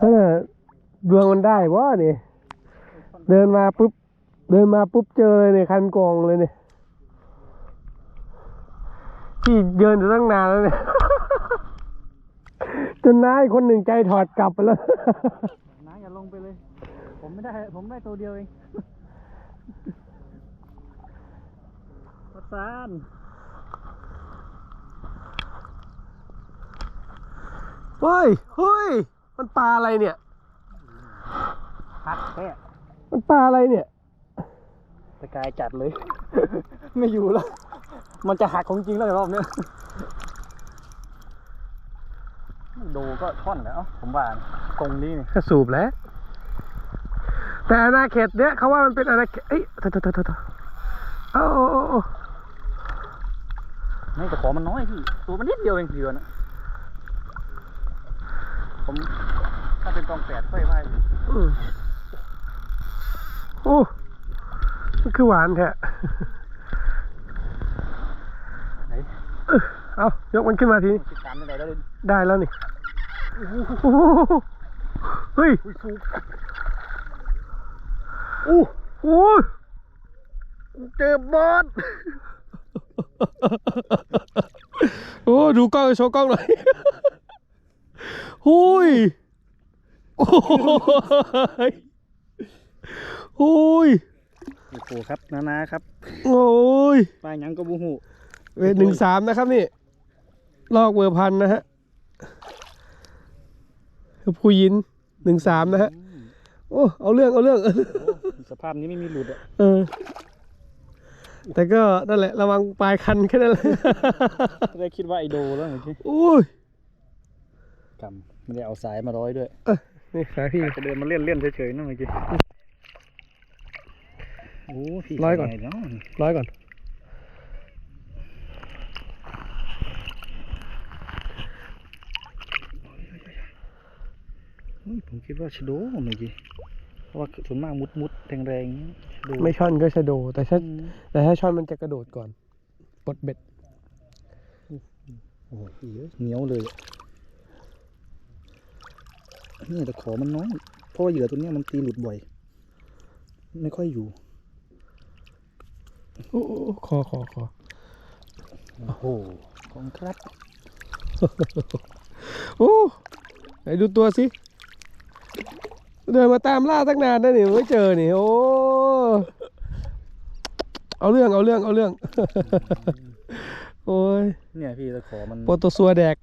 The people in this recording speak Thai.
นั่นน่ะดวงมันได้วะนี่เดินมาปุ๊บ เดินมาปุ๊บเจอเลยเนี่ยคันกองเลยเนี่ยที่เยินอยู่ตั้งนานแล้วเนี่ยจนน้าอีกคนหนึ่งใจถอดกลับไปแล้วน้าอย่าลงไปเลย ผมไม่ได้ ผมได้ตัวเดียวเองประสานเฮ้ยเฮ้ย มันปลาอะไรเนี่ยหักแค่มันปลาอะไรเนี่ยตะกายจัดเลย ไม่อยู่แล้ว มันจะหักของจริงแล้วรอบเนี้ยดูก็ท่อนแล้วผมว่าตรงนี้นี่กระสูบแล้ว แต่อาณาเขตเนี้ยเขาว่ามันเป็นอาณาเขตเอ้ยโถโถโถโถโถเอาเอาเอาเอาไม่แต่ขอมันน้อยพี่ตัวมันนิดเดียวเองเดือนอะ ผมถ้าเป็นกองแปดค่อยว่าอยู่อืมโอ้มันคือหวานแท้ไหนเอายกมันขึ้นมาทีนี้ติดตามได้แล้วเลยได้แล้วนี่โอ้โหเฮ้ยอุ้ยฟูอู้โอ้ยเจอบอส โอ้ดูกล้องโชว์กล้องหน่อย หุยโอ้ยโอ้ยโอ้โหครับนานาครับโอ้ยปลาหยังก็บูหูเวทหนึ่งสามนะครับนี่ ลอกเบอร์พันนะฮะผู้ยินหนึ่งสามนะฮะ โอ้ เอาเรื่องเอาเรื่องโอ้สภาพนี้ไม่มีหลุดอะเออ แต่ก็นั่นแหละระวังปลายคันแค่นั้นแหละ ได้คิดว่าไอโดแล้วเมื่อกี้โอ้ย กำไม่ได้เอาสายมาร้อยด้วยนี่สายพี่จะเดินมาเล่นเล่นๆเฉยๆนะเมื่อกี้โอ้พี่ร้อยก่อนทำไงเนาะร้อยก่อนเฮ้ยผมคิดว่าชะโดเมื่อกี้เพราะว่าส่วนมากมุดมุดๆแรงๆชะโดไม่ช่อนก็ชะโด แต่ถ้าอืมแต่ถ้าช่อนมันจะกระโดดก่อนปลดเบ็ดโอ้โหเหนียวเลยอะ นี่แต่ขอมันน้อยเพราะว่าเหยื่อตัวเนี้ยมันตีหลุดบ่อย ไม่ค่อยอยู่โอ้โอ้โอ้คอคอคอโอ้โหของครับโอ้ไหนดูตัวสิเดินมาตามล่าตั้งนานนะนี่ไม่เจอนี่โอ้เอาเรื่องเอาเรื่องเอาเรื่อง โอ้ยเนี่ยพี่ตะขอมันโปรโตซัวแดก